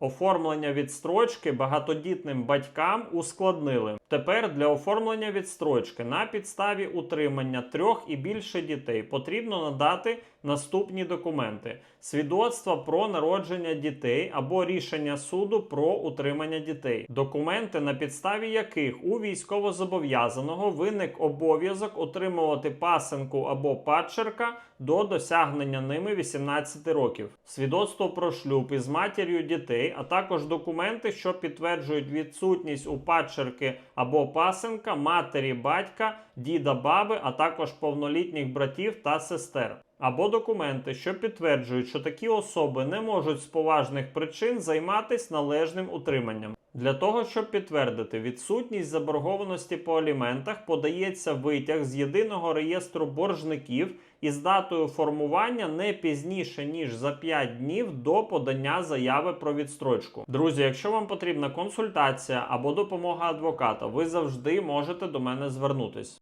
Оформлення відстрочки багатодітним батькам ускладнили. Тепер для оформлення відстрочки на підставі утримання трьох і більше дітей потрібно надати наступні документи: свідоцтва про народження дітей або рішення суду про утримання дітей, документи, на підставі яких у військовозобов'язаного виник обов'язок отримувати пасенку або падчерка до досягнення ними 18 років, свідоцтво про шлюб із матір'ю дітей, а також документи, що підтверджують відсутність у падчерки або пасенка, матері, батька, діда, баби, а також повнолітніх братів та сестер. Або документи, що підтверджують, що такі особи не можуть з поважних причин займатися належним утриманням. Для того, щоб підтвердити відсутність заборгованості по аліментах, подається витяг з єдиного реєстру боржників із датою формування не пізніше ніж за 5 днів до подання заяви про відстрочку. Друзі, якщо вам потрібна консультація або допомога адвоката, ви завжди можете до мене звернутись.